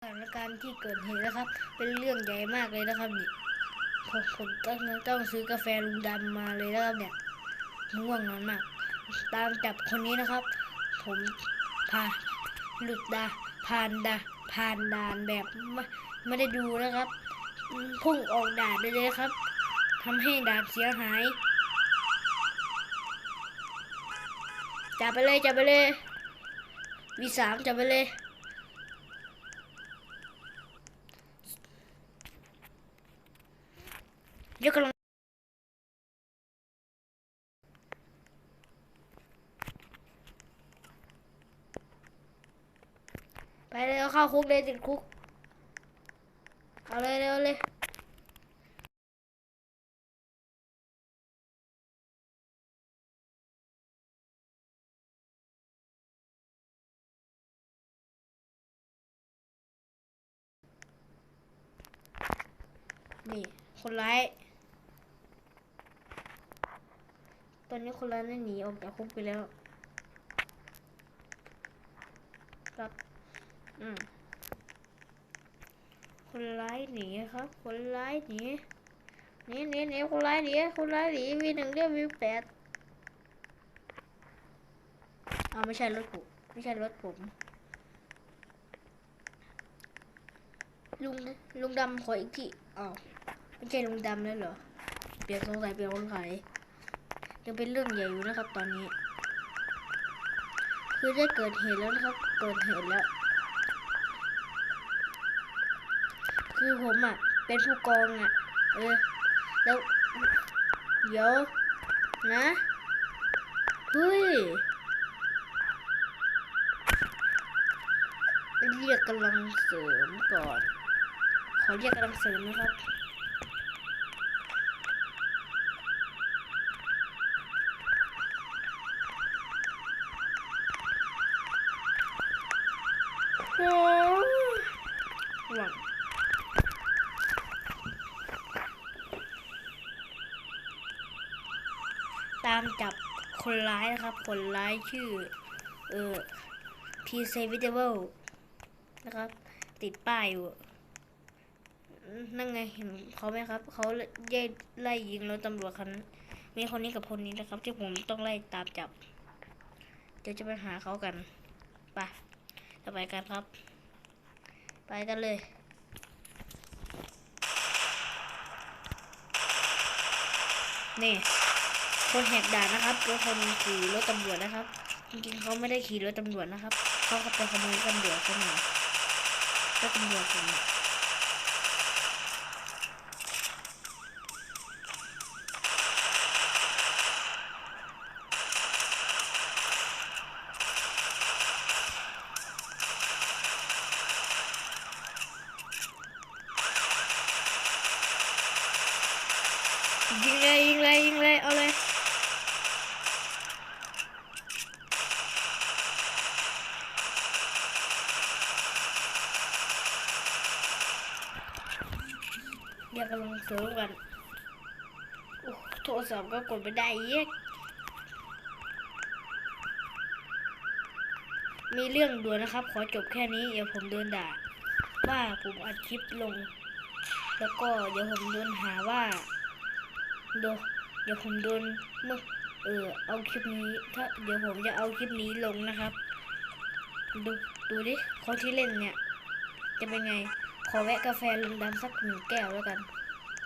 สถานการณ์ที่เกิดเหตุนะครับ เป็นเรื่องใหญ่มากเลยนะครับนี่ผมผมต้องต้องซื้อกาแฟลุงดำมาเลยนะครับเนี่ยง่วงนอนมาก ตามจับคนนี้นะครับ ผมพาหลุดดาผ่านดาผ่านด่านแบบไม่ไม่ได้ดูนะครับพุ่งออกด่านไปเลยครับทำให้ด่านเสียหายจับไปเลยจับไปเลยวีสามจับไปเลย ยวกำลังไปเลยเอาเข้าคุกเลยติดคุก เอาเลยเร็วเลยนี่ คนร้าย ตอนนี้คนร้ายได้หนีออกจากคุกไปแล้วครับอืมคนร้ายหนีครับ คนร้ายหนีหนีหนีหนีคนร้ายหนีคนร้ายหนีวีหนึ่งเรียกวีแปดเอาไม่ใช่รถผมไม่ใช่รถผมลุงลุงดำขออีกทีอ้าวไม่ใช่ลุงดำแล้วเหรอเปลี่ยนสงสัยเปลี่ยนคนขาย ยังเป็นเรื่องใหญ่อยู่นะครับตอนนี้ คือได้เกิดเหตุแล้วนะครับ เกิดเหตุแล้ว คือผมอะ เป็นผู้กองอะ เออ แล้ว เดี๋ยว นะเฮ้ยเรียกกำลังเสริมก่อน ขอเรียกกำลังเสริมนะครับ หวังตามจับคนร้ายนะครับ คนร้ายชื่อ เออ p s a v i t a b l e นะครับ ติดป้ายอยู่ นั่นไงเห็นเขาไหมครับ เขาไล่ไล่ยิงรถตำรวจคันมีคนนี้กับคนนี้นะครับ ที่ผมต้องไล่ตามจับ เดี๋ยวจะไปหาเขากัน ไป จะไปกันครับ ไปกันเลยนี่คนแหกด่านนะครับคือคนขี่รถตำรวจนะครับ จริงๆเขาไม่ได้ขี่รถตำรวจนะครับ เขาก็ไปขโมยตำรวจกันหน่อยรถตำรวจผมอะ ยิงเลยยิงเลยยิงเลยเอาเลยเดี๋ยวกำลังเสิร์ฟกันโอ้โทรศัพท์ก็กดไม่ได้เยกมีเรื่องด่วนนะครับ ขอจบแค่นี้ เดี๋ยวผมโดนด่า ว่าผมอัดคลิปลง แล้วก็เดี๋ยวผมโดนหาว่า เดนเดี๋ยวผมโดนเมื่อเออเอาคลิปนี้ถ้าเดี๋ยวผมจะเอาคลิปนี้ลงนะครับ ดูดูดิคนที่เล่นเนี่ย จะเป็นไง ขอแวะกาแฟลุงดำสักหนึ่งแก้วแล้วกัน